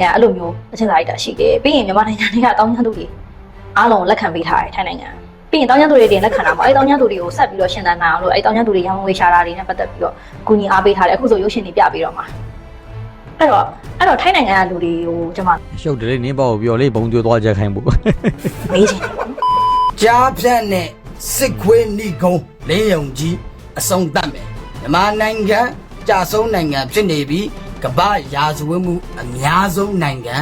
နိုင်ငံအဲ့လိုမျိုးအချင်းစာရိုက်တာရှိတယ်ပြီးရင်မြန်မာနိုင်ငံတွေကတောင်းကျမ်းသူတွေအားလုံးလက်ခံပေးထားတယ်ထိုင်းနိုင်ငံပြီးရင်တောင်းကျမ်းသူတွေတင်လက်ခံတာပေါ့အဲ့တောင်းကျမ်းသူတွေကိုဆက်ပြီးတော့ရှင်သန်နိုင်အောင်လို့အဲ့တောင်းကျမ်းသူတွေရောင်းဝေးရှာတာတွေနဲ့ပတ်သက်ပြီးတော့ကူညီအားပေးထားတယ်အခုဆိုရုပ်ရှင်တွေပြပြီးတော့မှာအဲ့တော့အဲ့တော့ထိုင်းနိုင်ငံကလူတွေကိုကျွန်မရှုပ်တယ်လေနင်းပေါ့ပြောလေဘုံကျွသွားချက်ခိုင်းဖို့မေးချင်တယ်ပေါ့နော်ကြားဖြတ်နဲ့စစ်ခွေးဏိကုံလင်းယုံကြီးအဆုံးသတ်မယ်မြန်မာနိုင်ငံကြာဆုံးနိုင်ငံဖြစ်နေပြီး ကမ္ဘာရာဇဝတ်မှုအများဆုံးနိုင်ငံ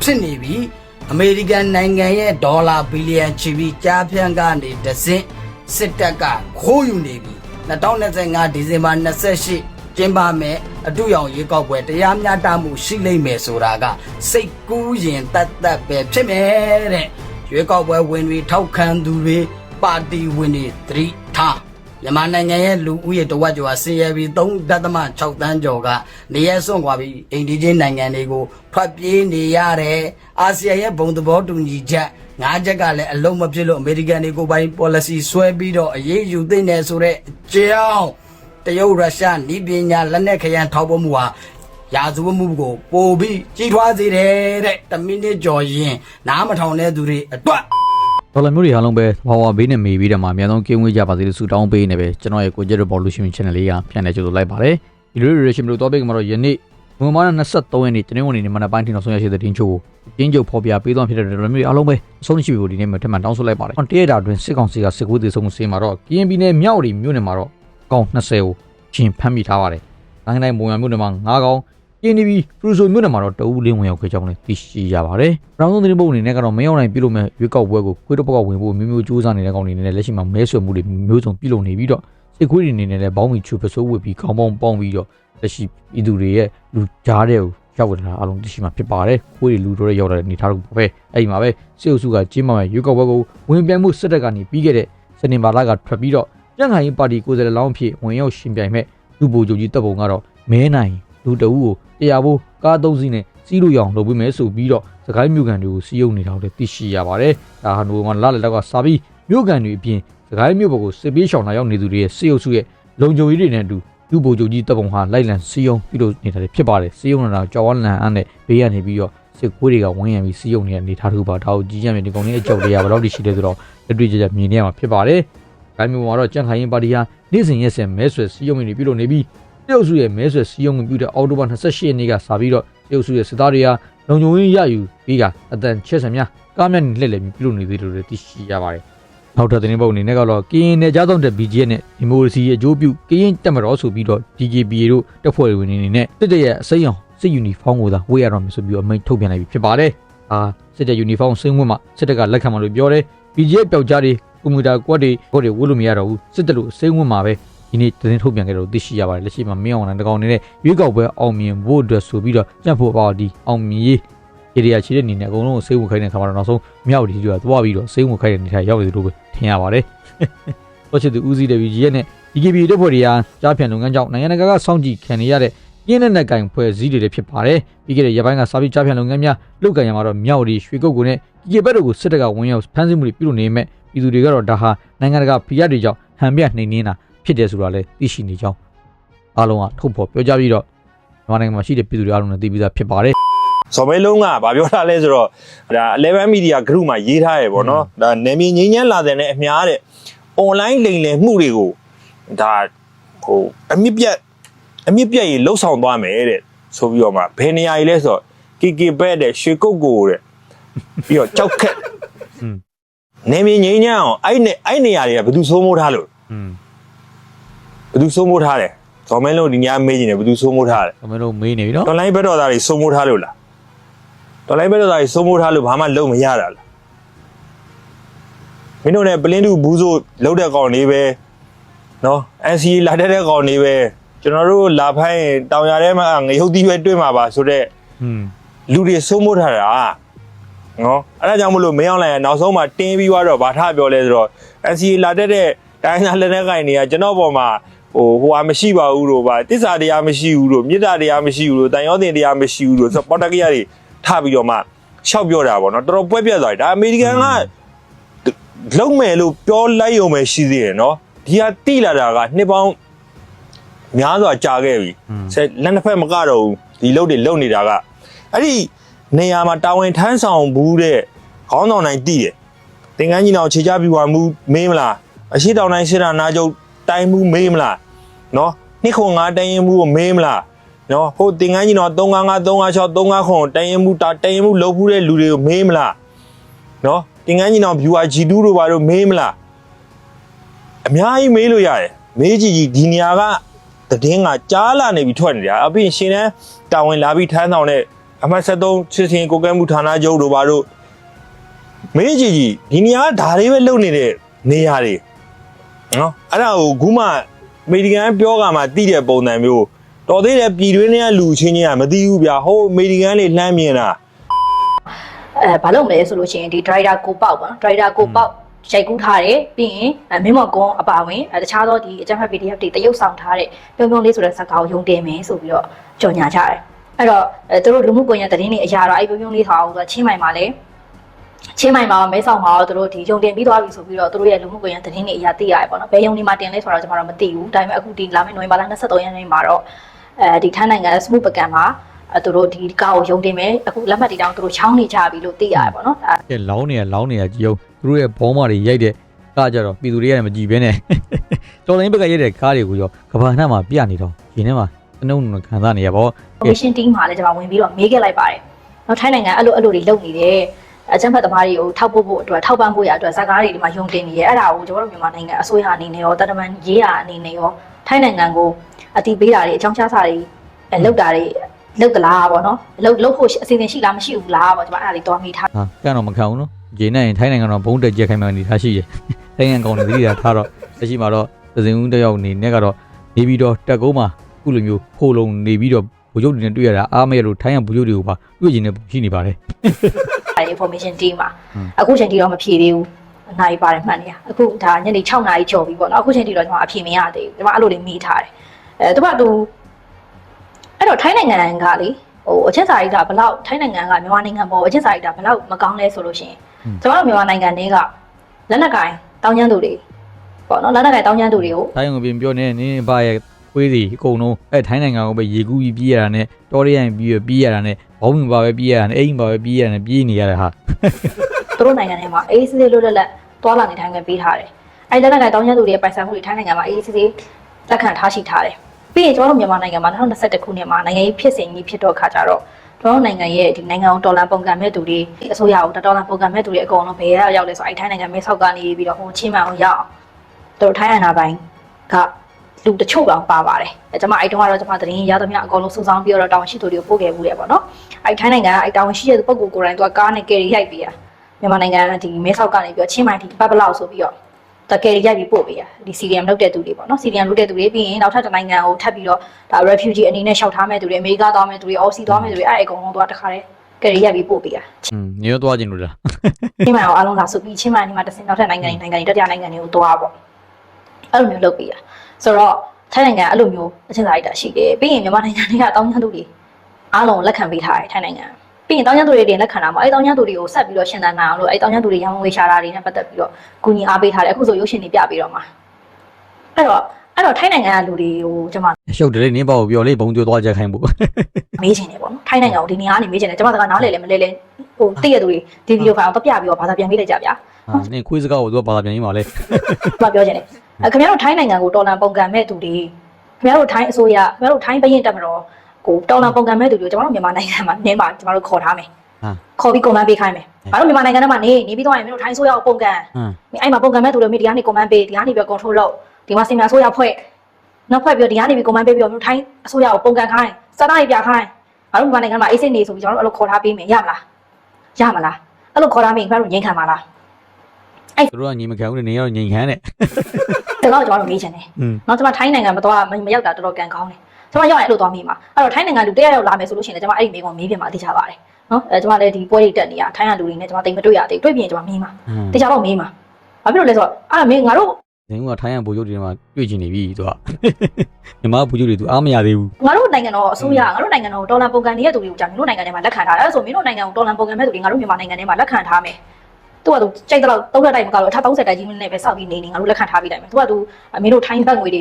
ဖြစ်နေပြီးအမေရိကန်နိုင်ငံရဲ့ဒေါ်လာဘီလီယံချီပြီးကြားဖြတ်ကနေတဆင့်စစ်တပ်ကခိုးယူနေပြီး2025ဒီဇင်ဘာ28ကျင်းပမယ်အတူရောင်ရေကောက်ပွဲတရားမျှတမှုရှိလိမ့်မယ်ဆိုတာကစိတ်ကူးရင်တတ်တတ်ပဲဖြစ်မယ်တဲ့ရွေးကောက်ပွဲဝင်တွေထောက်ခံသူတွေပါတီဝင်တွေသတိထား မြန်မာနိုင်ငံရဲ့လူဦးရေတဝက်ကျော်ဆင်းရဲပြီး3.6တန်းကျော်ကနေရဲစွန့်ခွာပြီးအိန္ဒိချင်းနိုင်ငံတွေကိုထွက်ပြေးနေရတယ်အာဆီယံရဲ့ဘုံသဘောတူညီချက်ငါးချက်ကလည်းအလုံးမဖြစ်လို့အမေရိကန်တွေကိုပိုင်း policy ဆွဲပြီးတော့အရေးယူသိနေဆိုတဲ့အကြောင်းတရုတ်ရုရှားနီးပညာလက်နက်ခရန်ထောက်ပံ့မှုဟာရာဇဝတ်မှုကိုပိုပြီးကြီးထွားစေတယ်တဲ့တမိနစ်ကျော်ရင်နားမထောင်တဲ့သူတွေအတွက် ဒေါ်လာမျိုးတွေအားလုံးပဲဘာဝဘေးနဲ့မေးပြီးတော့မှအများဆုံးကင်းဝေးကြပါစေလို့ဆုတောင်းပေးနေပဲကျွန်တော်ရဲ့ကိုကျက် revolution channel လေးကပြန်လည်ကြိုဆိုလိုက်ပါတယ်ဒီလို relation လို့တော့ပေးမှာတော့ယနေ့နိုဝင်ဘာလ23ရက်နေ့တနင်္ဂနွေနေ့မနက်ပိုင်းထိနောက်ဆုံးရရှိတဲ့တင်ချို့ကိုကျင်းကျုပ်ဖော်ပြပေးသွားဖြစ်တဲ့ဒေါ်လာမျိုးတွေအားလုံးပဲအဆုံးရှိပြီကိုဒီနေ့မှထပ်မံတောင်းဆိုလိုက်ပါတယ်တရက်တာအတွင်းစစ်ကောင်စီကစစ်ကူးသေးဆုံးစေမှာတော့ကရင်ပြည်နယ်မြောက်ရီမြို့နယ်မှာတော့ကောင်း20ကိုချင်းဖမ်းမိထားပါတယ်နိုင်ငံတိုင်းမုံရမြို့နယ်မှာ9ကောင် ကင်းနေပြီးဖရူဆိုမြို့နယ်မှာတော့တအူးလင်းဝင်ရောက်ခဲ့ကြောင်းလည်းသိရှိရပါတယ်။နောက်ဆုံးသတင်းပုံအနေနဲ့ကတော့မရောက်နိုင်ပြုလုပ်မဲ့ရွေးကောက်ပွဲကိုခွေးတော့ပေါက်ဝင်ဖို့မျိုးမျိုးစူးစမ်းနေတဲ့ကောင်တွေနဲ့လက်ရှိမှာမဲဆွယ်မှုတွေမျိုးစုံပြုလုပ်နေပြီးတော့စစ်ခွေးတွေအနေနဲ့လည်းဘောင်းမီချူပစိုးဝစ်ပြီးခေါင်းပေါင်းပေါင်းပြီးတော့လက်ရှိပြည်သူတွေရဲ့လူကြားတဲ့ကိုရောက်လာတာအလုံးသိရှိမှာဖြစ်ပါတယ်။ခွေးတွေလူတို့ရဲ့ရောက်လာတဲ့အနေထားတို့ပဲအဲ့ဒီမှာပဲစစ်အုပ်စုကကျင်းပမဲ့ရွေးကောက်ပွဲကိုဝင်ပြိုင်မှုစစ်တပ်ကနေပြီးခဲ့တဲ့စနေပါလာကထွက်ပြီးတော့ကြံ့ခိုင်ရေးပါတီကိုယ်စားလှယ်လောင်းအဖြစ်ဝင်ရောက်ရှင်ပြိုင်မဲ့လူပူချုပ်ကြီးတပ်ပုံကတော့မဲနိုင် လူတအူးကိုတရားဖို့ကားသုံးစီးနဲ့စီးလို့ရအောင်လုပ်ပေးမယ်ဆိုပြီးတော့စကိုင်းမြို့ကန်တွေကိုစီးရုံနေတာကိုလည်းသိရှိရပါတယ်။ဒါဟာနိုဝင်ဘာလလက်ကစာပြီးမြို့ကန်တွေအပြင်စကိုင်းမြို့ဘက်ကိုစစ်ပေးရှောင်လာရောက်နေသူတွေရဲ့စေအုပ်စုရဲ့လုံခြုံရေးတွေနဲ့အတူလူပူချုပ်ကြီးတပ်ပုံဟာလိုက်လံစီးရုံပြုလုပ်နေတာလည်းဖြစ်ပါတယ်။စီးရုံနေတာကြောက်ဝမ်းလန်အန်းနဲ့ဘေးကနေပြီးတော့စစ်ကွေးတွေကဝန်းရံပြီးစီးရုံနေတဲ့အနေထားတစ်ခုပါဒါကိုကြီးကြမ်းမြင်ဒီကောင်လေးအကြောက်တရားဘယ်လောက်ထိရှိလဲဆိုတော့လက်တွေ့ကြကြမြင်နေရမှာဖြစ်ပါတယ်။ဒါမျိုးမှာတော့ကြံ့ခိုင်ရင်ပါတီဟာနေ့စဉ်ရက်ဆက်မဲဆွယ်စီးရုံတွေပြုလုပ်နေပြီး တရုတ်စုရဲ့မဲဆွယ်စီးရုံးပြုတဲ့အော်တိုဘာ28ရက်နေ့ကစပြီးတော့တရုတ်စုရဲ့စစ်သားတွေဟာလုံခြုံရေးရယူပြီးကအတန်ချက်ဆံများကားမြတ်နဲ့လှည့်လည်ပြီးပြုလုပ်နေသေးတယ်လို့သိရှိရပါတယ်။နောက်ထပ်သတင်းပုတ်အနေနဲ့ကတော့ကရင်နယ်ကြားသုံးတဲ့ BGN နဲ့ဒီမိုကရေစီအကျိုးပြုကရင်တက်မတော်ဆိုပြီးတော့ DKBA တို့တပ်ဖွဲ့ဝင်တွေအနေနဲ့စစ်တပ်ရဲ့အစိမ်းအောင်စစ်ယူနီဖောင်းကိုသာဝေးရတော့မယ်ဆိုပြီးအမိန့်ထုတ်ပြန်လိုက်ပြီဖြစ်ပါတယ်။အာစစ်တပ်ယူနီဖောင်းစင်းဝင်းမှာစစ်တပ်ကလက်ခံမှလို့ပြောတယ်။ BGN ပျောက်ကြားတွေကွန်ပျူတာကွက်တွေကွက်တွေဝတ်လို့မရတော့ဘူးစစ်တပ်လို့စင်းဝင်းမှာပဲ ဒီနေ့သတင်းထုတ်ပြန်ခဲ့တော့သိရှိရပါတယ်လက်ရှိမှာမင်းအောင်နိုင်တကောင်နေတဲ့ရွေးကောက်ပွဲအောင်မြင်ဖို့အတွက်ဆိုပြီးတော့ကြံ့ဖို့ပါဒီအောင်မြင်ရေးဧရိယာချီတဲ့အနေနဲ့အကုန်လုံးကိုစေးဝင်ခိုင်းတဲ့ခါမှာတော့နောက်ဆုံးမြောက်ဒီတွေကသွားပြီးတော့စေးဝင်ခိုင်းတဲ့နေထိုင်ရောက်နေသလိုပဲထင်ရပါတယ်။တော့ချစ်သူဦးစီးတဲ့ VG ရဲ့နဲ့ DKB တပ်ဖွဲ့တွေကကြားဖြန့်လုပ်ငန်းကြောင့်နိုင်ငံတကာကစောင့်ကြည့်ခံနေရတဲ့ပြင်းတဲ့နဲ့ကင်ဖွဲ့စည်းတွေလည်းဖြစ်ပါတယ်။ပြီးခဲ့တဲ့ရက်ပိုင်းကစာပြီးကြားဖြန့်လုပ်ငန်းများလုတ်ကန်ရမှာတော့မြောက်ဒီရွှေကုတ်ကိုနဲ့ DKB ဘက်တို့ကိုစစ်တပ်ကဝင်ရောက်ဖမ်းဆီးမှုတွေပြုလုပ်နေမဲ့ပြည်သူတွေကတော့ဒါဟာနိုင်ငံတကာဖိအားတွေကြောင့်ဟန်ပြနှိမ်နှင်းတာ ဖြစ်တယ်ဆိုတာလည်းသိရှိနေကြောင်းအားလုံးကထုတ်ဖော်ပြောကြားပြီးတော့မြန်မာနိုင်ငံမှာရှိတဲ့ပြည်သူတွေအားလုံးလည်းသိပြီးသားဖြစ်ပါတယ်ဇော်မဲလုံးကဗာပြောထားလဲဆိုတော့ဒါ11 media group မှာရေးထားရယ်ပေါ့နော်ဒါနေမြေငင်းညမ်းလာတဲ့နဲ့အများတဲ့ online လိမ်လည်မှုတွေကိုဒါဟိုအမြင့်ပြတ်အမြင့်ပြတ်ကြီးလှုပ်ဆောင်သွားမယ်တဲ့ဆိုပြီးတော့မှဘယ်နေရာကြီးလဲဆိုတော့ KK ဘက်တဲ့ရွှေကုတ်ကိုတဲ့ပြီးတော့ကြောက်ခက်နေမြေငင်းညမ်းအောင်အဲ့နေအဲ့နေရာတွေကဘယ်သူစိုးမိုးထားလို့อืมဘယ် သူစိုးမိုးထားတယ်ဇော်မဲလုံးဒီညမေးနေတယ်ဘယ်သူစိုးမိုးထားတယ် ကျွန်တော်တို့မေးနေပြီနော် တော်လိုင်းဘက်တော်သားတွေစိုးမိုးထားလို့လားတော်လိုင်းဘက်တော်သားတွေစိုးမိုးထားလို့ဘာမှလုပ်မရတာလားမင်းတို့ ਨੇ ပလင်းတူဘူးဆိုလောက်တဲ့ကောင်လေးပဲနော် NCA လာတဲ့တဲ့ကောင်လေးပဲကျွန်တော်တို့လာဖိုင်းရင်တောင်ရထဲမှာငရုတ်သီးပဲတွေ့မှာပါဆိုတော့ อืม လူတွေစိုးမိုးထားတာနော်အဲ့ဒါကြောင့်မလို့မင်းအောင်လိုင်ကနောက်ဆုံးမှတင်းပြီးတော့ဗာထပြောလဲဆိုတော့ NCA လာတဲ့တဲ့တိုင်းသားလက်နက်ကိုင်တွေကကျွန်တော်ပေါ်မှာ ဟိုဟိုဟာမရှိပါဘူးလို့ဗာတစ္ဆာတရားမရှိဘူးလို့မေတ္တာတရားမရှိဘူးလို့တန်ရောတင်တရားမရှိဘူးလို့ဆိုတော့ပေါ်တကရတွေထပြီးတော့မှရှောက်ပြောတာပေါ့နော်တော်တော်ပွဲပြတ်သွားတယ်ဒါအမေရိကန်ကလုံးမယ်လို့ပြောလိုက်ရုံပဲရှိသေးတယ်နော်ဒီဟာတိလာတာကနှစ်ပေါင်းများစွာကြာခဲ့ပြီอืมဆက်လက်နှစ်ဖက်မကတော့ဘူးဒီလုတ်တွေလုတ်နေတာကအဲ့ဒီနေရာမှာတာဝန်ထမ်းဆောင်ဘူးတဲ့ခေါင်းဆောင်တိုင်းတည်တယ်သင်္ကန်းကြီးတော်ခြေချပြူပါမှုမေးမလားအရှိတောင်တိုင်းစစ်တာနာချုပ်တိုင်းမှုမေးမလား နော်နှစ်ခွန်ငါတိုင်းရင်မှုကိုမေးမလားနော်ဟိုသင်္ကန်းကြီးတော်355 356 356ခွန်တိုင်းရင်မှုတာတိုင်းရင်မှုလုပ်ဘူးတဲ့လူတွေကိုမေးမလားနော်သင်္ကန်းကြီးတော် viewer G2 တို့ဘာတို့မေးမလားအများကြီးမေးလို့ရတယ်မေးကြည့်ကြည့်ဒီနေရာကတည်င်းကကြားလာနေပြီထွက်နေတာအပြင်ရှင်တန်းတာဝန်လာပြီးထမ်းဆောင်တဲ့အမတ်73စစ်စင်ကိုကဲမှုဌာနချုပ်တို့ဘာတို့မေးကြည့်ကြည့်ဒီနေရာကဒါတွေပဲလုပ်နေတဲ့နေရာတွေနော်အဲ့ဒါကိုခုမှ အမေရိကန်ပြောကမှတိတဲ့ပုံစံမျိုးတော်သေးတယ်ပြည်တွင်းထဲကလူချင်းချင်းကမသိဘူးဗျာဟိုအမေရိကန်လေးလှမ်းမြင်တာအဲဘာလို့မလဲဆိုလို့ရှိရင်ဒီ driver ကိုပေါက်ပါနော် driver ကိုပေါက်ရိုက်ကူးထားတယ်ပြီးရင်အဲမင်းမော်ကွန်အပါဝင်အဲတခြားသောဒီအကြမ်းဖက် PDF တွေတရုပ်ဆောင်ထားတဲ့ပြုံးပြုံးလေးဆိုတဲ့ဇာတ်ကောင်ကိုယုံတင်မယ်ဆိုပြီးတော့ကြော်ညာကြတယ်အဲ့တော့အဲသူတို့လူမှုကွန်ရက်သတင်းတွေအရာတော့အဲ့ပြုံးပြုံးလေးထားအောင်ဆိုတော့ချင်းမိုင်မှာလည်း ချင်းမိုင်မှာမဲဆောင်မှာတော့သူတို့ဒီယုံတင်ပြီးသွားပြီဆိုပြီးတော့သူတို့ရဲ့လူမှုကွန်ရက်သတင်းတွေအရာသိရတယ်ပေါ့နော်ဘယ်ယုံဒီမှာတင်လဲဆိုတော့ကျွန်တော်တို့မသိဘူးဒါပေမဲ့အခုဒီလာမယ့်နိုဝင်ဘာလ23ရက်နေ့မှာတော့အဲဒီထိုင်းနိုင်ငံစမှုပကံမှာအဲသူတို့ဒီကားကိုယုံတင်မယ်အခုလက်မှတ်တီတောင်သူတို့ချောင်းနေကြပြီလို့သိရတယ်ပေါ့နော်ဒါကဲလောင်းနေရလောင်းနေရကြည်အောင်သူတို့ရဲ့ဘောမာတွေရိုက်တဲ့ကားကြတော့ပြည်သူတွေကလည်းမကြည့်ဘဲနဲ့တော်လိုင်းဘက်ကရိုက်တဲ့ကားတွေကိုရောကဘာနှက်မှာပြနေတော့ရင်ထဲမှာအနှုံနှုံခံစားနေရပါဘော commission team မှာလည်းကျွန်တော်ဝင်ပြီးတော့မေးခဲ့လိုက်ပါတယ်။နောက်ထိုင်းနိုင်ငံအဲ့လိုအဲ့လိုတွေလုပ်နေတယ်။ အချမ်းဖတ်သမားတွေကိုထောက်ပို့ဖို့အတွက်ထောက်ပံ့ဖို့ရအတွက်ဇာတ်ကားတွေဒီမှာယုံတင်နေရဲအဲ့ဒါကိုကျွန်တော်တို့မြန်မာနိုင်ငံအစိုးရအနေနဲ့ရောတတမန်ရေးရာအနေနဲ့ရောထိုင်းနိုင်ငံကိုအတိပေးတာတွေအကြောင်းကြားစာတွေအဲလုပ်တာတွေလုပ်သလားပေါ့နော်။လုပ်လုပ်ဖို့အစီအစဉ်ရှိလားမရှိဘူးလားပေါ့ကျွန်မအဲ့ဒါလေးတော်မိထားဟာကန့်တော့မခံဘူးနော်ဂျင်းနဲ့ရင်ထိုင်းနိုင်ငံတော့ဘုံတက်ကြက်ခိုင်းမှအနေထားရှိတယ်ထိုင်းနိုင်ငံကောင်တွေသတိထားထားတော့လက်ရှိမှာတော့သစင်ဦးတစ်ယောက်အနေနဲ့ကတော့နေပြီးတော့တက်ကုန်းမှာခုလိုမျိုးဖိုးလုံးနေပြီးတော့ဘူချုပ်တွေနဲ့တွေ့ရတာအားမရလို့ထိုင်းရဘူချုပ်တွေကိုပါတွေ့ကျင်နေရှိနေပါတယ် တာ information team မှာဟွန်းအခုချိန်ထိတော့မဖြေသေးဘူးအနိုင်ပါတယ်မှတ်နေရအခုဒါညနေ6နာရီကျော်ပြီပေါ့နော်အခုချိန်ထိတော့ကျွန်မအဖြေမရသေးဘူးကျွန်မအဲ့လိုလေးမေးထားတယ်အဲသူကသူအဲ့တော့ထိုင်းနိုင်ငံကလေဟိုအချက်စာရိတ္တဘလောက်ထိုင်းနိုင်ငံကမြန်မာနိုင်ငံပေါ်အချက်စာရိတ္တဘလောက်မကောင်းလဲဆိုလို့ရှိရင်ကျွန်တော်တို့မြန်မာနိုင်ငံတွေကလက်နက်ကင်တောင်းကျမ်းသူတွေပေါ့နော်လက်နက်ကင်တောင်းကျမ်းသူတွေကိုထိုင်းကိုပြင်ပြောနေနေဘာရဲ့ ခွေးစီအကုန်လုံးအဲထိုင်းနိုင်ငံကိုပဲရေကူးပြီးပြေးရတာနဲ့တောရရိုင်ပြီးပြေးရတာနဲ့ဘောင်းဝင်ပါပဲပြေးရတာနဲ့အိမ်ပါပဲပြေးရတာနဲ့ပြေးနေရတဲ့ဟာသူတို့နိုင်ငံထဲမှာအေးစစ်စစ်လွတ်လပ်လပ်သွားလာနေထိုင်ခွင့်ပေးထားတယ်အဲ့လက်နက်ကင်တောင်းကျမ်းသူတွေရဲ့ပိုင်ဆိုင်မှုတွေထိုင်းနိုင်ငံမှာအေးစစ်စစ်လက်ခံထားရှိထားတယ်ပြီးရင်ကျွန်တော်တို့မြန်မာနိုင်ငံမှာ2021ခုနှစ်မှာနိုင်ငံရေးဖြစ်စဉ်ကြီးဖြစ်တော့ခါကြတော့ကျွန်တော်တို့နိုင်ငံရဲ့ဒီနိုင်ငံကိုတော်လန်ပုံကံမဲ့သူတွေအစိုးရကိုတော်လန်ပုံကံမဲ့သူတွေအကုန်လုံးဘယ်ရောက်ရောက်လဲဆိုအဲ့ထိုင်းနိုင်ငံမဲဆောက်ကနေပြီးတော့ဟိုချင်းမအောင်ရောက်သူတို့ထိုင်းအနာပိုင်းက လူတချို့တောင်ပါပါတယ်အဲကျွန်မအဲ့တုန်းကတော့ကျွန်မသတင်းရသမျှအကုန်လုံးစုဆောင်းပြီးတော့တာဝန်ရှိသူတွေကိုပို့ခဲ့မှုတယ်ပေါ့နော်အဲ့ထိုင်းနိုင်ငံကအဲ့တာဝန်ရှိတဲ့ပုဂ္ဂိုလ်ကိုယ်တိုင်သူကကားနဲ့ကယ်ရီရိုက်ပေးတာမြန်မာနိုင်ငံကဒီမဲဆောက်ကနေပြီးတော့ချင်းမိုင်ဒီပတ်ပလောက်ဆိုပြီးတော့တကယ်ရိုက်ပြီးပို့ပေးရဒီ CDM လုပ်တဲ့သူတွေပေါ့နော် CDM လုပ်တဲ့သူတွေပြီးရင်နောက်ထပ်တစ်နိုင်ငံကိုထပ်ပြီးတော့ဒါ refugee အနေနဲ့ရှောက်ထားမဲ့သူတွေအမေရိကသွားမဲ့သူတွေ OC သွားမဲ့သူတွေအဲ့အကုန်လုံးတော့တခါတည်းကယ်ရီရိုက်ပြီးပို့ပေးရอืมနေရောသွားခြင်းလို့လားချင်းမိုင်အောင်အားလုံးလာဆိုပြီးချင်းမိုင်ဒီမှာတစ်စင်နောက်ထပ်နိုင်ငံတွေနိုင်ငံတွေတတိယနိုင်ငံတွေကိုသွားပေါ့အဲ့လိုမျိုးလုပ်ပေးရ ဆိုတော့ထိုင်းနိုင်ငံအဲ့လိုမျိုးအချင်းစာရိတ္တရှိတယ်ပြီးရင်မြန်မာနိုင်ငံတွေကတောင်းကျမ်းသူတွေအားလုံးလက်ခံပေးထားတယ်ထိုင်းနိုင်ငံပြီးရင်တောင်းကျမ်းသူတွေတင်လက်ခံတာပေါ့အဲ့တောင်းကျမ်းသူတွေကိုဆက်ပြီးတော့ရှင်သန်နိုင်အောင်လို့အဲ့တောင်းကျမ်းသူတွေရောင်းဝေရှာတာတွေနဲ့ပတ်သက်ပြီးတော့ကူညီအားပေးထားတယ်အခုဆိုရုပ်ရှင်တွေပြပေးတော့မှာအဲ့တော့အဲ့တော့ထိုင်းနိုင်ငံကလူတွေကိုကျွန်မရှုပ်တယ်လေနင်းပေါ့ကိုပြောလေဘုံကျိုးသွားကြခိုင်းဖို့မေးချင်တယ်ပေါ့နော်ထိုင်းနိုင်ငံကိုဒီနေရာကနေမေးချင်တယ်ကျွန်မစကားနားလဲလဲမလဲလဲဟိုသိရသူတွေဒီဗီဒီယိုဖိုင်အောင်တော့ပြပြီးတော့ဘာသာပြန်ပေးလိုက်ကြဗျာဟာနင်းခွေးစကားကိုသူကဘာသာပြန်ရင်းပါလေမပြောချင်တယ်အဲ ခင်ဗျားတို့ထိုင်းနိုင်ငံကိုတော်လန်ပုံကံမဲ့သူတွေခင်ဗျားတို့ထိုင်းအစိုးရခင်ဗျားတို့ထိုင်းဘရင်တက်မတော်ကိုတော်လန်ပုံကံမဲ့သူတွေကိုကျွန်တော်တို့မြန်မာနိုင်ငံမှာနင်းပါကျွန်တော်တို့ခေါ်ထားမယ်ဟာခေါ်ပြီးကွန်မန်းပေးခိုင်းမယ်ဘာလို့မြန်မာနိုင်ငံထဲမှာနေနေပြီးတော့ရင်မင်းတို့ထိုင်းအစိုးရကိုပုံကံဟမ်အဲ့မှာပုံကံမဲ့သူတွေမိဒီကနေကွန်မန်းပေးဒီကနေပြီး control လုပ်ဒီမှာစင်မြန်အစိုးရဖွဲ့နောက်ဖွဲ့ပြီးတော့ဒီကနေပြီးကွန်မန်းပေးပြီးတော့မင်းတို့ထိုင်းအစိုးရကိုပုံကံခိုင်းစတားတွေပြခိုင်းဘာလို့မြန်မာနိုင်ငံမှာအေးစိတ်နေဆိုပြီးကျွန်တော်တို့အဲ့လိုခေါ်ထားပေးမယ်ရမလားရမလားအဲ့လိုခေါ်ထားပြီးခင်ဗျားတို့ငြိမ်းခံပါလားသူတို့ကညီမခံဘူးလေနင်းရောညီခံတဲ့ ဒီတော့ကျွန်တော်တို့မေးချင်တယ်อืมနောက်ကျွန်မထိုင်းနိုင်ငံမသွားမမရောက်တာတော်တော်ကန်ကောင်းတယ်ကျွန်မရောက်ရင်အဲ့လိုသွားမိမှာအဲ့တော့ထိုင်းနိုင်ငံလူတက်ရောက်လာမယ်ဆိုလို့ရှိရင်လည်းကျွန်မအဲ့ဒီမိကုံမေးပြမှာသိချပါတယ်နော်အဲကျွန်မလည်းဒီပွဲတွေတက်နေရထိုင်းကလူတွေနဲ့ကျွန်မတိတ်မတွေ့ရသေးတွေ့ပြင်ကျွန်မမေးမှာသိချတော့မေးမှာဘာဖြစ်လို့လဲဆိုတော့အဲ့ဒါမင်းငါတို့နင်းကထိုင်းရဘူချုပ်တွေမှာတွေ့ကျင်နေပြီသူကညီမဘူချုပ်တွေသူအားမရသေးဘူးငါတို့နိုင်ငံတော်အစိုးရငါတို့နိုင်ငံတော်ဒေါ်လာပုံကန်နေတဲ့သူတွေကိုကြာမင်းတို့နိုင်ငံထဲမှာလက်ခံထားတယ်အဲ့ဒါဆိုမင်းတို့နိုင်ငံကိုဒေါ်လာပုံကန်မဲ့သူတွေငါတို့မြန်မာနိုင်ငံထဲမှာလက်ခံထားမယ် သူကသူကြိုက်တော့သုံးရက်တိုက်မကတော့အထ30တိုက်ကြီးနဲ့ပဲစောက်ပြီးနေနေငါတို့လက်ခံထားပြီးတိုင်းမယ်သူကသူအမေတို့ထိုင်းဘက်ငွေတွေ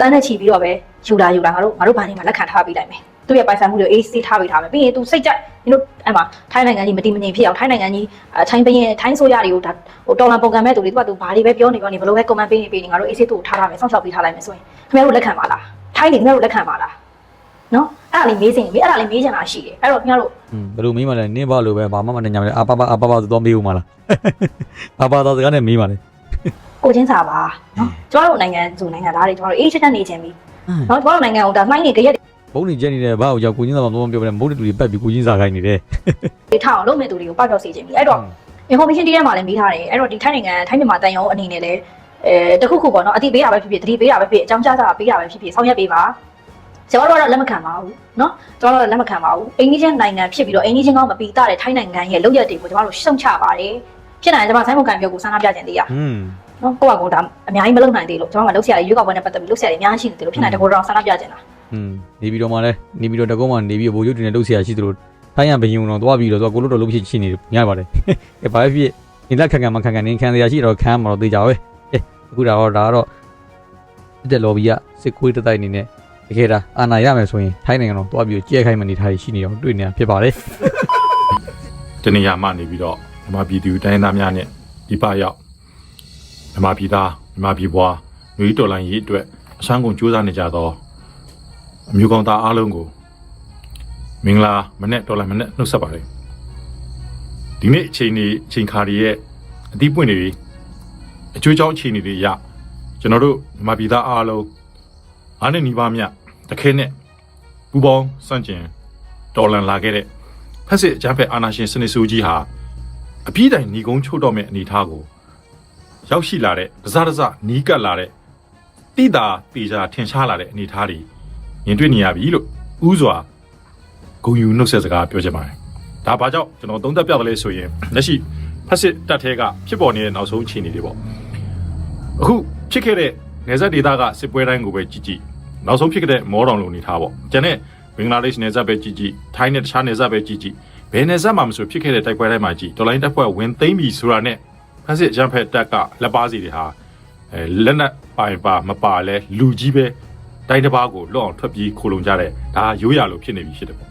တန်းနဲ့ချီပြီးတော့ပဲယူလာယူလာငါတို့ငါတို့ဘာနေမှာလက်ခံထားပြီးတိုင်းမယ်သူရဲ့ပိုင်ဆိုင်မှုတွေအေးဆေးထားပြီးထားမယ်ပြီးရင်သူစိတ်ကြိုက်မင်းတို့အဲ့မှာထိုင်းနိုင်ငံကြီးမတည်မငြိမ်ဖြစ်အောင်ထိုင်းနိုင်ငံကြီးထိုင်းဘရင်ထိုင်းဆိုရတွေကိုဒါဟိုတော်လန်ပုံကံမဲ့သူတွေသူကသူဘာတွေပဲပြောနေပြောနေဘလို့ပဲကွန်မန့်ပေးနေပေးနေငါတို့အေးဆေးသူ့ကိုထားထားမယ်စောင့်ရှောက်ပေးထားလိုက်မယ်ဆိုရင်ခင်ဗျားတို့လက်ခံပါလားထိုင်းနေခင်ဗျားတို့လက်ခံပါလား နော်အဲ့ဒါလေးမေးစင်မေးအဲ့ဒါလေးမေးချင်တာရှိတယ်အဲ့တော့ခင်ဗျားတို့อืมဘယ်လိုမေးမှလဲနင်းပါလို့ပဲဘာမှမနေညာမလဲအပပအပပဆိုတော့မေးဦးမလားအပပတော့စကားနဲ့မေးပါလေကိုချင်းစာပါနော်ကျမတို့နိုင်ငံစုနိုင်ငံသားတွေကျမတို့အေးချက်ချက်နေချင်းပြီနော်ကျမတို့နိုင်ငံကိုဒါမှိုင်းနေကြရက်ဘုံနေကျက်နေတဲ့ဘာကိုကြောက်ကိုချင်းသာမတော့ပြောပြတယ်မုတ်တူတွေပတ်ပြီးကိုချင်းစာခိုင်းနေတယ်တွေထားအောင်လုပ်မဲ့သူတွေကိုပောက်ပြောက်စေခြင်းပြီအဲ့တော့ information တီးထဲမှာလည်းမေးထားတယ်အဲ့တော့ဒီထိုင်းနိုင်ငံထိုင်းမြန်မာတန်ရုံအနေနဲ့လည်းအဲတခုခုပေါ့နော်အတိပေးတာပဲဖြစ်ဖြစ်တတိပေးတာပဲဖြစ်အကြောင်းကြားစာပေးတာပဲဖြစ်ဖြစ်ဆောင်ရွက်ပေးပါ ကျမတို့ကတော့လက်မခံပါဘူးเนาะကျမတို့ကတော့လက်မခံပါဘူးအိန္ဒိယနိုင်ငံဖြစ်ပြီးတော့အိန္ဒိယကောင်းမပီတာတဲ့ထိုင်းနိုင်ငံရဲ့လုပ်ရက်တွေကိုကျမတို့ရှုံချပါတယ်ဖြစ်နိုင်တယ်ကျမဆိုင်းမကန်ပြောကိုစမ်းပြကြခြင်းသေးရ อืม နော်ကိုယ့်ကကိုဒါအများကြီးမလုပ်နိုင်သေးလို့ကျွန်တော်ကလုပ်ဆရာတွေရွေးကောက်ပွဲနဲ့ပတ်သက်ပြီးလုပ်ဆရာတွေအများကြီးရှိနေသေးလို့ဖြစ်နိုင်တယ်ကိုတော့ဆန္ဒပြကြင်တာ อืมနေပြီးတော့မှလဲနေပြီးတော့တကုံးမှနေပြီးဘိုလ်ရုပ်တင်နဲ့လှုပ်ရှားရှိသလိုထိုင်းရဘယုံတော့သွားပြီးတော့သွားကိုလို့တော့လှုပ်ဖြစ်ရှိနေတယ်ညပါတယ်အဲဘာဖြစ်ဒီလက်ခံခံမခံခံနေခံရရှိတော့ခံမှာတော့သိကြပဲအဲအခုတော့ဒါကတော့တက်လော်ဘီကစစ်ခွေးတိုက်အနေနဲ့ တကယ်ဒါအာနာရမယ်ဆိုရင်ထိုင်းနိုင်ငံတော့သွားပြီးကြဲခိုင်းမနေထားရှိနေအောင်တွေ့နေတာဖြစ်ပါတယ်တနေရာမှနေပြီးတော့မြမပြည်သူတိုင်းရင်းသားများနဲ့ဒီပရောက်မြမပြည်သားမြမပြည်ဘွားလူကြီးတော်လိုင်းရေးအတွက်အဆန်းကုန်ကြိုးစားနေကြသောအမျိုးကောင်းသားအားလုံးကိုမင်္ဂလာမနေ့တော်လိုင်းမနေ့နှုတ်ဆက်ပါတယ်ဒီနေ့အချိန်นี้အချိန်ခါတွေရဲ့အသီးပွင့်တွေအကျိုးကြောင့်အချိန်တွေရကျွန်တော်တို့မြမပြည်သားအားလုံး အားနဲ့ညီပါမြတခဲနဲ့ပူပေါင်းစန့်ကျင်တော်လန်လာခဲ့တဲ့ဖက်စစ်အကြမ်းဖက်အာဏာရှင်စနစ်ဆိုးကြီးဟာအပြည့်တိုင်ညီကုန်းချုပ်တော့မဲ့အနေအထားကိုရောက်ရှိလာတဲ့ဒဇဒဇနီးကပ်လာတဲ့တိတာတေချာထင်ရှားလာတဲ့အနေအထားတွေမြင်တွေ့နေရပြီလို့ဥစွာဂုံယူနှုတ်ဆက်စကားပြောချင်ပါတယ်။ဒါဘာကြောင့်ကျွန်တော်သုံးသပ်ပြတယ်လဲဆိုရင်လက်ရှိဖက်စစ်တပ်ထဲကဖြစ်ပေါ်နေတဲ့နောက်ဆုံးအခြေအနေတွေပေါ့။အခုဖြစ်ခဲ့တဲ့နေဆက်ဒေသကစစ်ပွဲတိုင်းကိုပဲကြည့်ကြည့် နောက်ဆုံးဖြစ်ခဲ့တဲ့မောတော်လိုအနေထားပေါ့။ကျန်တဲ့ဘင်္ဂလားဒေ့ရှ်နယ်စပ်ပဲကြည့်ကြည့်ထိုင်းနဲ့တခြားနယ်စပ်ပဲကြည့်ကြည့်ဘယ်နယ်စပ်မှာမဆိုဖြစ်ခဲ့တဲ့တိုက်ပွဲတိုင်းမှာကြည့်ဒေါ်လာရင်းတပ်ဖွဲ့ဝင်သိမ်းပြီဆိုတာနဲ့ဖက်စစ်အကြမ်းဖက်တပ်ကလက်ပါစီတွေဟာအဲလက်နက်ပိုင်ပါမပါလဲလူကြီးပဲတိုင်းတစ်ပါးကိုလွတ်အောင်ထွက်ပြေးခိုလုံကြတဲ့ဒါရိုးရလို့ဖြစ်နေပြီဖြစ်တယ်ပေါ့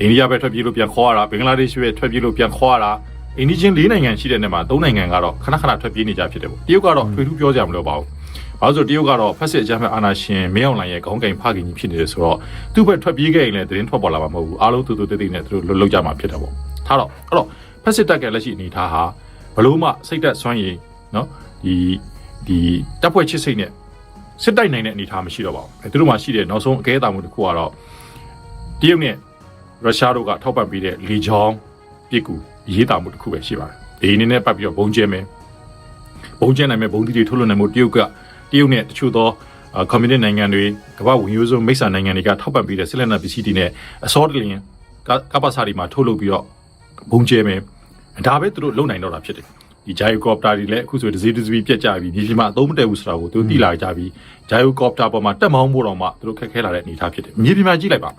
အိန္ဒိယပဲထွက်ပြေးလို့ပြန်ခေါ်ရတာဘင်္ဂလားဒေ့ရှ်ပဲထွက်ပြေးလို့ပြန်ခေါ်ရတာအိန္ဒိချင်း၄နိုင်ငံရှိတဲ့နေရာမှာ၃နိုင်ငံကတော့ခဏခဏထွက်ပြေးနေကြဖြစ်တယ်ပေါ့တရုတ်ကတော့ထွေထူးပြောကြမလို့ပါဘူး ဘာလို့ဆိုတရုတ်ကတော့ဖက်စစ်အကြမ်းဖက်အာဏာရှင်မင်းအောင်လှိုင်ရဲ့ခေါင်းကင်ဖခင်ကြီးဖြစ်နေတယ်ဆိုတော့သူ့ဘက်ထွက်ပြေးခဲ့ရင်လည်းသတင်းထွက်ပေါ်လာမှာမဟုတ်ဘူးအားလုံးတူတူတိတ်တိတ်နဲ့သူတို့လှုပ်ကြမှာဖြစ်တယ်ပေါ့ထားတော့အဲ့တော့ဖက်စစ်တက်ကလက်ရှိအနေထားဟာဘလို့မှစိတ်သက်ဆွမ်းရည်နော်ဒီဒီတပ်ဖွဲ့ချစ်စိတ်နဲ့စစ်တိုက်နိုင်တဲ့အနေအထားမရှိတော့ပါဘူးအဲသူတို့မှရှိတဲ့နောက်ဆုံးအကဲအတာမှုတစ်ခုကတော့တရုတ်နဲ့ရုရှားတို့ကထောက်ပံ့ပေးတဲ့လေချောင်းပြစ်ကူရေးတာမှုတစ်ခုပဲရှိပါတယ်ဒီအနေနဲ့ပတ်ပြီးတော့ဘုံကျဲမယ်ဘုံကျဲနိုင်မဲ့ဘုံတီတွေထုတ်လွှတ်နိုင်မှုတရုတ်က တရုတ်နဲ့တချို့သောကွန်မြူနတီနိုင်ငံတွေကမ္ဘာဝင်ရိုးစုံမိတ်ဆာနိုင်ငံတွေကထောက်ပံ့ပေးတဲ့စစ်လက်နက်ပစ္စည်းတွေနဲ့အစောတလျင်ကပ္ပစာတွေမှာထုတ်လုပ်ပြီးတော့ဘုံကျဲမယ်ဒါပဲသူတို့လုံနိုင်တော့တာဖြစ်တယ်ဒီဂျိုင်ကော်ပတာတွေလည်းအခုဆိုဒီဇီဒီဇီပြက်ကြပြီဒီချိန်မှာအသုံးမတည့်ဘူးဆိုတာကိုသူတို့သိလာကြပြီဂျိုင်ကော်ပတာပေါ်မှာတက်မောင်းဖို့တော့မှသူတို့ခက်ခဲလာတဲ့အနေအထားဖြစ်တယ်မြေပြင်မှာကြည့်လိုက်ပါ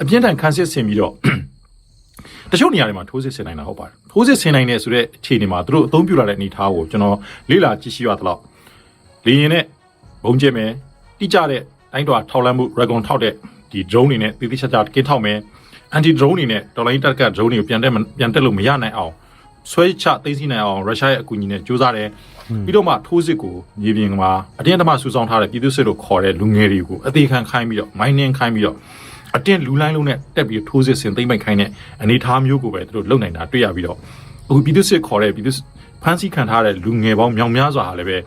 အပြင်းထန်ခန်းစစ်ဆင်ပြီးတော့တချို့နေရာတွေမှာထိုးစစ်ဆင်နိုင်တာဟုတ်ပါတယ်ထိုးစစ်ဆင်နိုင်တယ်ဆိုတဲ့အခြေအနေမှာသူတို့အသုံးပြုလာတဲ့အနေအထားကိုကျွန်တော်လေ့လာကြည့်ရှုရသလောက် လေရင်နဲ့ဘုံကျဲမယ်တိကျတဲ့တိုင်းတော်ထောက်လန်းမှု dragon ထောက်တဲ့ဒီ drone တွေနဲ့တိတိကျကျကင်းထောက်မယ် anti drone တွေနဲ့တော်လိုင်းတက်က drone တွေကိုပြန်တက်ပြန်တက်လို့မရနိုင်အောင်ဆွဲချသိမ်းဆည်းနိုင်အောင်ရုရှားရဲ့အကူအညီနဲ့စူးစမ်းတယ်ပြီးတော့မှထိုးစစ်ကိုမြေပြင်မှာအတင်းအဓမ္မဆူဆောင်းထားတဲ့ပြည်သူစစ်တို့ခေါ်တဲ့လူငယ်တွေကိုအသေးခံခိုင်းပြီးတော့ mining ခိုင်းပြီးတော့အတင်းလူလိုင်းလုံးနဲ့တက်ပြီးထိုးစစ်ဆင်သိမ့်ပိုက်ခိုင်းတဲ့အနေအထားမျိုးကိုပဲသူတို့လုံနိုင်တာတွေ့ရပြီးတော့အခုပြည်သူစစ်ခေါ်တဲ့ပြည်သူဖမ်းဆီးခံထားတဲ့လူငယ်ပေါင်းမြောင်များစွာဟာလည်းပဲ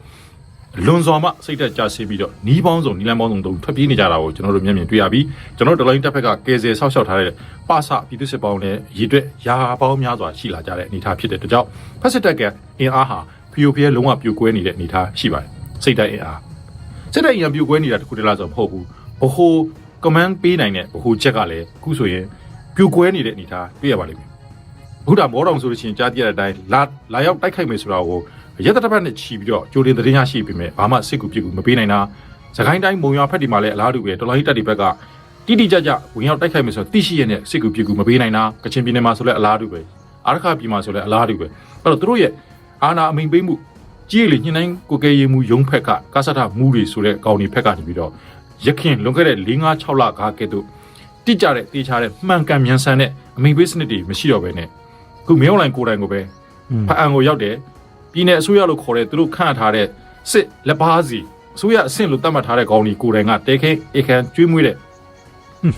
လွန်စွာမှစိတ်သက်ကြဆင်းပြီးတော့နီးပေါင်းစုံနီးလန်းပေါင်းစုံတို့ထွက်ပြေးနေကြတာကိုကျွန်တော်တို့မျက်မြင်တွေ့ရပြီးကျွန်တော်တို့ဒလိုင်းတက်ဖက်ကကယ်ဆယ်ဆောက်ရှောက်ထားတဲ့ပါစပြည်သူစစ်ပေါင်းနဲ့ရည်တွက်ရာပေါင်းများစွာရှိလာကြတဲ့အနေအထားဖြစ်တဲ့တကြောင်ဖက်စစ်တက်ကအင်အားဟာဖီယိုဖီယလုံးဝပြိုကွဲနေတဲ့အနေအထားရှိပါတယ်စိတ်တက်အင်အားစိတ်တက်အင်အားပြိုကွဲနေတာတခုတည်းလားဆိုတော့မဟုတ်ဘူးဘိုး command ပေးနိုင်တဲ့ဘိုချက်ကလည်းအခုဆိုရင်ပြိုကွဲနေတဲ့အနေအထားတွေ့ရပါလိမ့်မယ်ဘုရားမောတော်ဆိုလို့ရှိရင်ကြားသိရတဲ့အတိုင်းလာလာရောက်တိုက်ခိုက်မယ်ဆိုတာကို ရက်တတစ်ပတ်နဲ့ချီပြီးတော့ကြိုတင်သတင်းရရှိပြီးမြဲဘာမှစစ်ကူပြစ်ကူမပေးနိုင်တာစကိုင်းတိုင်းမုံရွာဖက်ဒီမှာလည်းအလားတူပဲတော်လိုင်းတက်ဒီဘက်ကတိတိကျကျဝင်ရောက်တိုက်ခိုက်မယ်ဆိုတော့တိရှိရတဲ့စစ်ကူပြစ်ကူမပေးနိုင်တာကချင်ပြည်နယ်မှာဆိုလည်းအလားတူပဲအာရခပြည်မှာဆိုလဲအလားတူပဲအဲ့တော့သူတို့ရဲ့အာနာအမိန်ပေးမှုကြီးလေညှိနှိုင်းကိုကဲရေးမှုရုံးဖက်ကကာစထမှုတွေဆိုတဲ့ကောင်တွေဖက်ကနေပြီးတော့ရခင်လွန်ခဲ့တဲ့၄၅6လကားကဲ့သို့တိကျတဲ့တေချာတဲ့မှန်ကန်မြန်ဆန်တဲ့အမိန်ပေးစနစ်တွေမရှိတော့ဘဲနဲ့အခုမင်းအွန်လိုင်းကိုယ်တိုင်ကိုပဲဖအံကိုရောက်တယ် ပြည်내အစိုးရလို့ခေါ်တဲ့သူတို့ခန့်ထားတဲ့စစ်လက်ပါစီအစိုးရအဆင့်လို့သတ်မှတ်ထားတဲ့ကောင်တွေကိုယ်တိုင်ကတဲခဲအေခန်ကျွေးမွေးတဲ့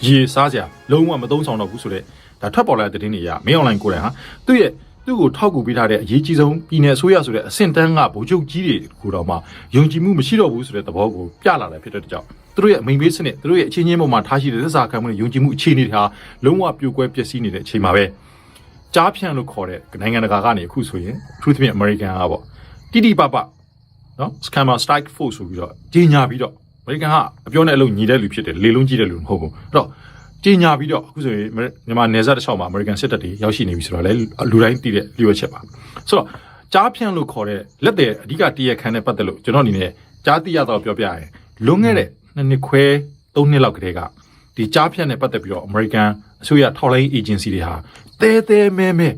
ရေစားစရာလုံးဝမသုံးဆောင်တော့ဘူးဆိုတော့ဒါထွက်ပေါ်လာတဲ့သတင်းတွေအရမင်းအွန်လိုင်းကိုယ်တိုင်ဟာသူ့ရဲ့သူ့ကိုထောက်ကူပေးထားတဲ့အရေးကြီးဆုံးပြည်내အစိုးရဆိုတဲ့အဆင့်တန်းကဗိုလ်ချုပ်ကြီးတွေကိုတော့မှယုံကြည်မှုမရှိတော့ဘူးဆိုတဲ့သဘောကိုပြလာတယ်ဖြစ်တဲ့ကြောင့်သူတို့ရဲ့အမိန်ပေးစနစ်သူတို့ရဲ့အချင်းချင်းပေါ်မှာထားရှိတဲ့သစ္စာခံမှုနဲ့ယုံကြည်မှုအခြေအနေတွေဟာလုံးဝပြိုကွဲပျက်စီးနေတဲ့အချိန်မှာပဲ ကြားဖြန့်လို့ခေါ်တဲ့နိုင်ငံတကာကနေအခုဆိုရင်အထူးသဖြင့်အမေရိကန်ကပေါ့တိတိပပနော် scammer strike force ဆိုပြီးတော့ကြီးညာပြီးတော့အမေရိကန်ကအပြောနဲ့အလုပ်ညီတဲ့လူဖြစ်တယ်လေလုံးကြီးတဲ့လူမဟုတ်ဘူးအဲ့တော့ကြီးညာပြီးတော့အခုဆိုရင်မြန်မာနယ်စပ်တစ်လျှောက်မှာအမေရိကန်စစ်တပ်တွေရောက်ရှိနေပြီဆိုတော့လေလူတိုင်းသိတဲ့လျှို့ချက်ပါဆိုတော့ကြားဖြန့်လို့ခေါ်တဲ့လက်တဲ့အဓိကတရခံနဲ့ပတ်သက်လို့ကျွန်တော်အနေနဲ့ကြားသိရတော့ပြောပြရရင်လွန်ခဲ့တဲ့နှစ်နှစ်ခွဲသုံးနှစ်လောက်ကတည်းကဒီကြားဖြန့်နဲ့ပတ်သက်ပြီးတော့အမေရိကန် အစိုးရထောက်လိုင်း agency တွေဟာတဲတဲမဲမဲ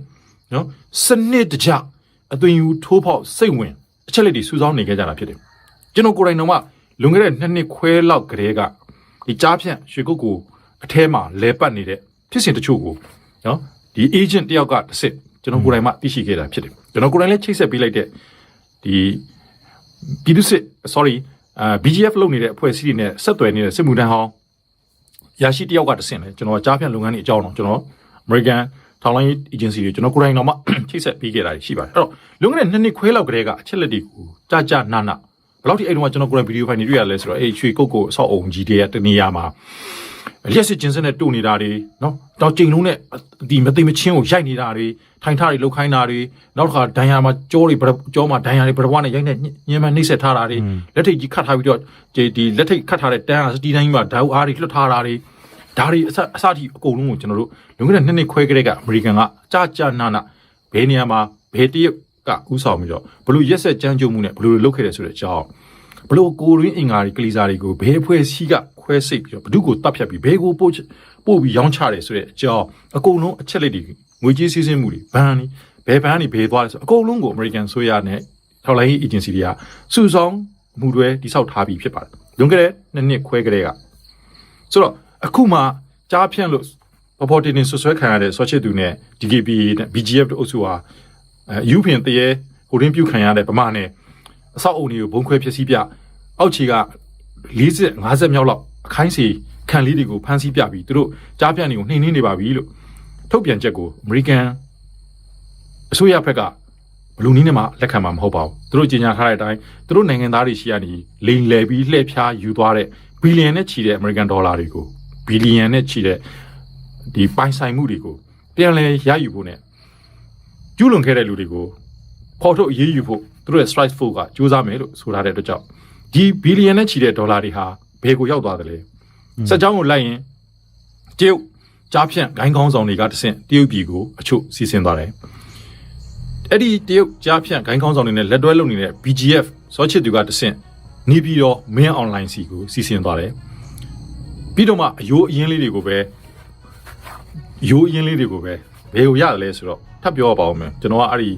နော်စနစ်တကျအသွင်ယူထိုးဖောက်စိတ်ဝင်အချက်လက်တွေစူးစောင်းနေခဲ့ကြတာဖြစ်တယ်ကျွန်တော်ကိုယ်တိုင်တော့မှလွန်ခဲ့တဲ့နှစ်နှစ်ခွဲလောက်ကတည်းကဒီကြားဖြန့်ရွှေကုတ်ကိုအထဲမှာလဲပတ်နေတဲ့ဖြစ်စဉ်တချို့ကိုနော်ဒီ agent တယောက်ကတစ်စစ်ကျွန်တော်ကိုယ်တိုင်မှသိရှိခဲ့တာဖြစ်တယ်ကျွန်တော်ကိုယ်တိုင်လည်းချိတ်ဆက်ပေးလိုက်တဲ့ဒီပြည်သူစစ် sorry အာ BGF လုပ်နေတဲ့အဖွဲ့အစည်းတွေနဲ့ဆက်သွယ်နေတဲ့စစ်မှုထမ်းဟောင်း ရရှိတယောက်ကတဆင့်လဲကျွန်တော်ကြားဖြန့်လုပ်ငန်းတွေအကြောင်းတော့ကျွန်တော် American ထောက်လိုင်း agency တွေကျွန်တော်ကိုယ်တိုင်တော့မှချိတ်ဆက်ပေးခဲ့တာရှိပါတယ်အဲ့တော့လွန်ခဲ့တဲ့နှစ်နှစ်ခွဲလောက်ကတည်းကအချက်လက်တွေကိုကြာကြာနာနာဘယ်လောက်ထိအဲ့တုန်းကကျွန်တော်ကိုယ်တိုင်ဗီဒီယိုဖိုင်တွေတွေ့ရလဲဆိုတော့အဲ့ရွှေကုတ်ကိုအဆောက်အုံကြီးတွေကတနေရာမှာ လျှက်စစ်ကျင်းစက်နဲ့တို့နေတာတွေနော်တောက်ကျိန်လုံးနဲ့ဒီမသိမချင်းကိုရိုက်နေတာတွေထိုင်ထားတွေလှုပ်ခိုင်းတာတွေနောက်တစ်ခါဒိုင်ယာမှာကြောတွေကြောမှာဒိုင်ယာတွေဘရဘွားနဲ့ရိုက်နေညင်မနှိမ့်ဆက်ထားတာတွေလက်ထိတ်ကြီးခတ်ထားပြီးတော့ဒီလက်ထိတ်ခတ်ထားတဲ့တန်းစတီတိုင်းမှာဓာတ်အားတွေလွတ်ထားတာတွေဒါတွေအစအစထိအကုန်လုံးကိုကျွန်တော်တို့လွန်ခဲ့တဲ့နှစ်နှစ်ခွဲကလေးကအမေရိကန်ကကြာကြာနာနာဘယ်နေရာမှာဘယ်တရုတ်ကဥဆောင်ပြီးတော့ဘလို့ရက်ဆက်ကြမ်းကြုတ်မှုနဲ့ဘလို့လုပ်ခဲ့တယ်ဆိုတဲ့အကြောင်း ဘလို့ကိုရင်းအင်္ဂါတွေကလေးစားတွေကိုဘယ်အဖွဲ့အစည်းကခွဲစိတ်ပြီးတော့ဘဒုကိုတတ်ဖြတ်ပြီးဘယ်ကိုပို့ပို့ပြီးရောင်းချတယ်ဆိုတဲ့အကြောင်းအကုန်လုံးအချက်လက်တွေငွေကြေးစည်းစိမ်မှုတွေဘန်နေဘယ်ဘန်နေဘယ်သွားလဲဆိုအကုန်လုံးကို American ဆိုရနဲ့ထောက်လိုင်း agency တွေကစုဆောင်မှုတွေတိစောက်ထားပြီးဖြစ်ပါတယ်လွန်ခဲ့တဲ့နှစ်နှစ်ခွဲကလေးကဆိုတော့အခုမှကြားဖြန့်လို့ပေါ်ပေါ်တင်တင်ဆွဆွဲခံရတဲ့ဆွချစ်သူနဲ့ DKP နဲ့ BGF တို့အုပ်စုဟာအဲယူဖင်တရေဟိုရင်းပြုတ်ခံရတဲ့ဗမာနဲ့အဆောက်အုံတွေကိုဘုံခွဲဖြစ်စီးပြ အောက်ခြေက40 50မြောက်လောက်အခိုင်းစီခံလေးတွေကိုဖမ်းဆီးပြပြီးသူတို့ကြားပြန့်တွေကိုနှိမ်နှင်းနေပါပြီလို့ထုတ်ပြန်ချက်ကို American အစိုးရဘက်ကဘလူးနီးနဲ့မှလက်ခံမှာမဟုတ်ပါဘူးသူတို့ကြေညာထားတဲ့အတိုင်းသူတို့နိုင်ငံသားတွေရှိရနေလိန်လည်ပြီးလှည့်ဖြားယူသွားတဲ့ဘီလီယံနဲ့ချီတဲ့ American ဒေါ်လာတွေကိုဘီလီယံနဲ့ချီတဲ့ဒီပိုင်ဆိုင်မှုတွေကိုပြန်လဲရယူဖို့ ਨੇ ကျူးလွန်ခဲ့တဲ့လူတွေကိုပေါ်ထုတ်အရေးယူဖို့သူတို့ရဲ့ strike force ကစူးစမ်းမယ်လို့ဆိုထားတဲ့အတွက်ကြောင့် ဒီဘီလီယံနဲ့ချီတဲ့ဒေါ်လာတွေဟာဘယ်ကိုရောက်သွားသလဲစက်ကြောင်းကိုလိုက်ရင်တရုတ်ကြားဖြန့်ဂိုင်းကောင်းဆောင်တွေကတဆင့်တရုတ်ပြည်ကိုအချို့စီစဉ်သွားတယ်အဲ့ဒီတရုတ်ကြားဖြန့်ဂိုင်းကောင်းဆောင်တွေနဲ့လက်တွဲလုပ်နေတဲ့ BGF စောချစ်သူကတဆင့်နေပြီးတော့ main online စီကိုစီစဉ်သွားတယ်ပြီးတော့မှအယိုးအရင်လေးတွေကိုပဲရိုးအရင်လေးတွေကိုပဲဘယ်ကိုရတယ်လဲဆိုတော့ထပ်ပြောပါဦးမယ်ကျွန်တော်ကအဲ့ဒီ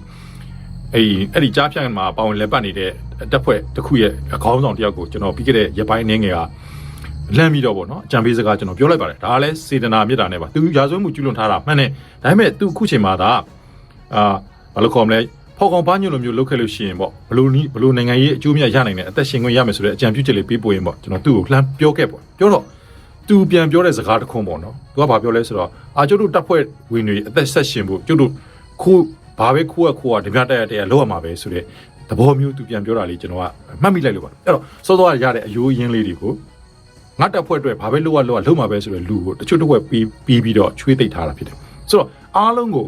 အဲ့ဒီအဲ့ဒီကြားဖြန့်မှာပါဝင်လက်ပတ်နေတဲ့ တက်ဖွဲ့တစ်ခုရဲ့အကောင်းဆောင်တယောက်ကိုကျွန်တော်ပြီးခဲ့တဲ့ရက်ပိုင်းနေငယ်ကလမ်းပြီးတော့ပေါ့နော်အကြံပေးစကားကျွန်တော်ပြောလိုက်ပါတယ်ဒါကလည်းစေတနာမေတ္တာနဲ့ပါသူရာဇဝတ်မှုကျူးလွန်ထားတာမှန်တယ်ဒါပေမဲ့သူအခုချိန်မှာဒါအာဘာလို့ခေါ်မလဲဖောက်ကောင်ပန်းညွန့်လိုမျိုးလုပ်ခဲ့လို့ရှိရင်ပေါ့ဘလို့နီးဘလို့နိုင်ငံရေးအကျိုးမြတ်ရနိုင်တဲ့အသက်ရှင်ခွင့်ရမယ်ဆိုတဲ့အကြံပြုချက်လေးပေးပို့ရင်ပေါ့ကျွန်တော်သူ့ကိုလှမ်းပြောခဲ့ပေါ့ပြောတော့သူပြန်ပြောတဲ့စကားတစ်ခုပေါ့နော်သူကဘာပြောလဲဆိုတော့အာကျုပ်တို့တပ်ဖွဲ့ဝင်တွေအသက်ဆက်ရှင်ဖို့ကျုပ်တို့ခုဘာပဲခိုးရခိုးရဒီမြတ်တက်ရတဲ့လောက်ရမှာပဲဆိုတဲ့ သဘောမျိုးသူပြန်ပြောတာလေးကျွန်တော်ကမှတ်မိလိုက်လို့ပါအဲ့တော့စောစောကရတဲ့အယိုးရင်းလေးတွေကိုငါတပ်ဖွဲ့အတွက်ဘာပဲလုပ်ရလုပ်ရလုပ်မှာပဲဆိုတဲ့လူကိုတချို့တစ်ခွက်ပြီးပြီးပြီးတော့ချွေးသိပ်ထားတာဖြစ်တယ်ဆိုတော့အားလုံးကို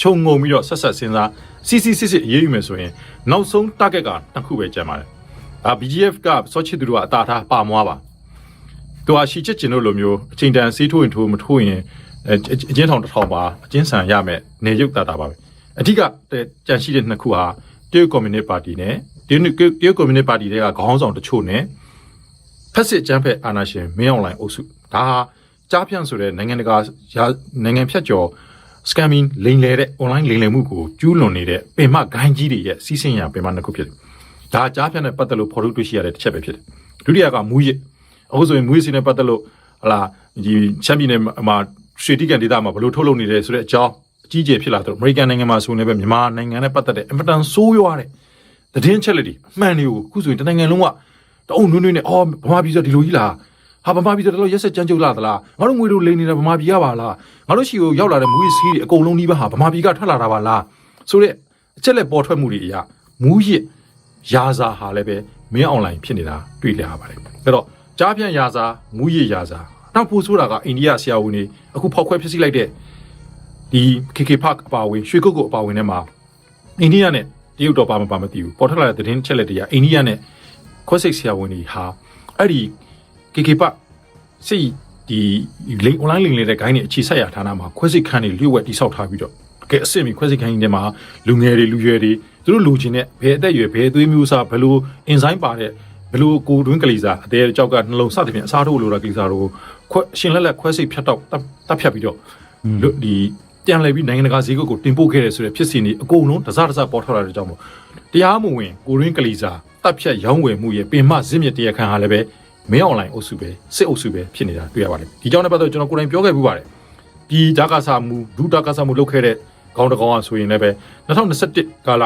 ခြုံငုံပြီးတော့ဆက်ဆက်စဉ်းစားစီစီစစ်စစ်အရေးယူမယ်ဆိုရင်နောက်ဆုံး target ကတစ်ခုပဲကျန်ပါတယ်။အာ BGF ကစောချစ်သူတို့ကအတာထားပါမွားပါ။သူကရှီချစ်ကျင်တို့လိုမျိုးအချိန်တန်စီးထိုးရင်ထိုးမထိုးရင်အအကျဉ်းထောင်တစ်ထောင်ပါအကျဉ်းဆန်ရမယ်နေရုပ်တာတာပါပဲ။အဓိကကြံရှိတဲ့နှစ်ခုဟာ တရုတ်ကွန်မြူနစ်ပါတီနဲ့တရုတ်တရုတ်ကွန်မြူနစ်ပါတီတွေကခေါင်းဆောင်တချို့နဲ့ဖက်စစ်ကျန်းဖက်အာဏာရှင်မင်းအောင်လှိုင်အုပ်စုဒါဟာကြားဖြန့်ဆိုတဲ့နိုင်ငံတကာနိုင်ငံဖြတ်ကျော် scamming လိမ်လည်တဲ့ online လိမ်လည်မှုကိုကျူးလွန်နေတဲ့ပင်မဂိုင်းကြီးတွေရဲ့စီးဆင်းရပင်မနှစ်ခုဖြစ်တယ်။ဒါကြားဖြတ်နဲ့ပတ်သက်လို့ဖော်ထုတ်တွေ့ရှိရတဲ့တစ်ချက်ပဲဖြစ်တယ်။ဒုတိယကမူရစ်အခုဆိုရင်မူရစ်စီနဲ့ပတ်သက်လို့ဟလာဒီချမ်ပီယံနယ်မှာရွှေတိကန်ဒေတာမှာဘယ်လိုထုတ်လုပ်နေတယ်ဆိုတဲ့အကြောင်းအ ကြီးအကျယ်ဖြစ်လာတော့အမေရိကန်နိုင်ငံမှာဆိုနေပဲမြန်မာနိုင်ငံနဲ့ပတ်သက်တဲ့အင်မတန်ဆိုးရွားတဲ့သတင်းချက်လက်တွေအမှန်တွေကိုအခုဆိုရင်တနိုင်ငံလုံးကတအုံနွေးနွေးနဲ့အော်ဗမာပြည်ဆိုဒီလိုကြီးလားဟာဗမာပြည်တော်ရက်ဆက်ကြမ်းကြုတ်လာသလားငါတို့ငွေတို့လိန်နေတာဗမာပြည်ကပါလားငါတို့ရှိကိုရောက်လာတဲ့မူရစ်စီးတွေအကုန်လုံးဒီဘက်ဟာဗမာပြည်ကထွက်လာတာပါလားဆိုတော့အချက်လက်ပေါ်ထွက်မှုတွေအရာမူရစ်ယာစာဟာလည်းပဲမင်းအွန်လိုင်းဖြစ်နေတာတွေ့ရပါတယ်အဲ့တော့ကြားပြန်ယာစာမူရစ်ယာစာနောက်ပို့ဆိုတာကအိန္ဒိယဆရာဝန်တွေအခုဖောက်ခွဲဖြစ်စီလိုက်တဲ့ ဒီ KK Park အပါအဝင်ရွှေကုတ်ကုတ်အပါအဝင်ထဲမှာအိန္ဒိယနဲ့တရုတ်တော့ပါမပါမသိဘူးပေါ်ထွက်လာတဲ့သတင်းချက်လက်တွေကအိန္ဒိယနဲ့ခွဲစိတ်ဆရာဝန်တွေဟာအဲ့ဒီ KK Park စိတ်ဒီလိန် online လိန်လေးတဲ့ဂိုင်းတွေအခြေဆက်ရဌာနမှာခွဲစိတ်ခန်းတွေလျှို့ဝှက်တိစောက်ထားပြီးတော့တကယ်အစ်စ်မီခွဲစိတ်ခန်းတွေထဲမှာလူငယ်တွေလူရွယ်တွေသူတို့လူချင်းနဲ့ဘယ်အသက်အရွယ်ဘယ်အသွေးမျိုးစားဘယ်လိုအင်ဇိုင်းပါတဲ့ဘယ်လိုကိုတွင်းကလေးစားအသေးကြောက်ကနှလုံးစသဖြင့်အစားထိုးလိုတာကလေးစားတို့ခွဲရှင်လက်လက်ခွဲစိတ်ဖြတ်တော့တပ်ဖြတ်ပြီးတော့ဒီ ပြန်လည်ပြီးနိုင်ငံတကာဈေးကွက်ကိုတင်ပို့ခဲ့တဲ့ဆိုတဲ့ဖြစ်စဉ်တွေအကုန်လုံးတစားတစားပေါ်ထွက်လာတဲ့ကြောင့်မို့တရားမဝင်ကိုရင်းကလေးစားတပ်ဖြတ်ရောင်းဝယ်မှုရဲ့ပင်မဇစ်မြစ်တရားခံဟာလည်းပဲမင်းအွန်လိုင်းအုပ်စုပဲစစ်အုပ်စုပဲဖြစ်နေတာတွေ့ရပါတယ်ဒီကြောင့်လည်းပတ်သက်ကျွန်တော်ကိုယ်တိုင်ပြောခဲ့ပူပါတယ်ပြည်ဓာကစားမှုဒုဓာကစားမှုလုပ်ခဲ့တဲ့ခေါင်းတကောင်ကဆိုရင်လည်းပဲ2021ကာလ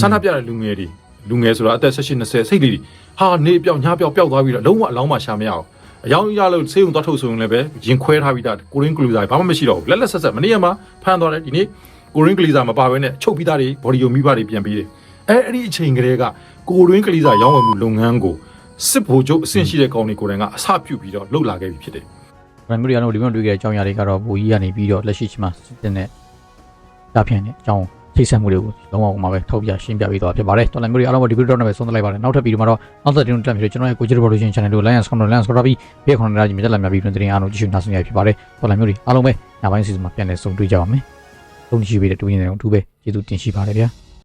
ဆန္ဒပြတဲ့လူငယ်တွေလူငယ်ဆိုတာအသက်18 20စိတ်လေးတွေဟာနေပြောက်ညပြောက်ပျောက်သွားပြီးတော့လုံးဝအလောင်းမှရှာမရအောင် အယောင်ရလို့ဆေးုံသွားထုတ်ဆိုရင်လည်းပဲရင်ခွဲထားပြီးသားကိုရင်းကလူဇာဘာမှမရှိတော့ဘူးလက်လက်ဆက်ဆက်မနေ့ကမှဖမ်းသွားတယ်ဒီနေ့ကိုရင်းကလီဇာမပါဘဲနဲ့ချုပ်ပြီးသားတွေဘော်ဒီယိုမိဘတွေပြန်ပြီးတယ်အဲအဲ့ဒီအချိန်ကလေးကကိုရင်းကလီဇာရောင်းဝယ်မှုလုပ်ငန်းကိုစစ်ဗိုလ်ချုပ်အဆင့်ရှိတဲ့ကောင်တွေကိုယ်တိုင်ကအစပြုပြီးတော့လှုပ်လာခဲ့ပြီဖြစ်တယ်ဗရန်မီရီယာတို့ဒီမှာတွေ့ခဲ့တဲ့အကြောင်းအရာတွေကတော့ဘူကြီးကနေပြီးတော့လက်ရှိချိန်မှာစစ်တင်တဲ့တာဖြန့်တဲ့အကြောင်း ထိတ်ဆက်မှုတွေကိုလုံးဝမှာပဲထောက်ပြရှင်းပြပေးသွားဖြစ်ပါတယ်တော်လည်းမျိုးတွေအားလုံးဒီဗီဒီယိုတော့ပဲဆုံးသက်လိုက်ပါတယ်နောက်ထပ်ဗီဒီယိုမှာတော့နောက်သက်တင်တက်ပြီးတော့ကျွန်တော်ရဲ့ကိုဂျီရီဘော်လူရှင် channel ကို Lions Control Lions Control ပြီးဘေးခွန်နာကြီးမြတ်လာများပြီးတင်အားလုံးကြည့်ရှုနားဆင်ရဖြစ်ပါတယ်တော်လည်းမျိုးတွေအားလုံးပဲနောက်ပိုင်းစီစဉ်မှာပြန်လည်ဆုံတွေ့ကြပါမယ်သုံးရှိပေးတဲ့တူရင်းတွေအထူးပဲကျေးဇူးတင်ရှိပါတယ်ဗျာ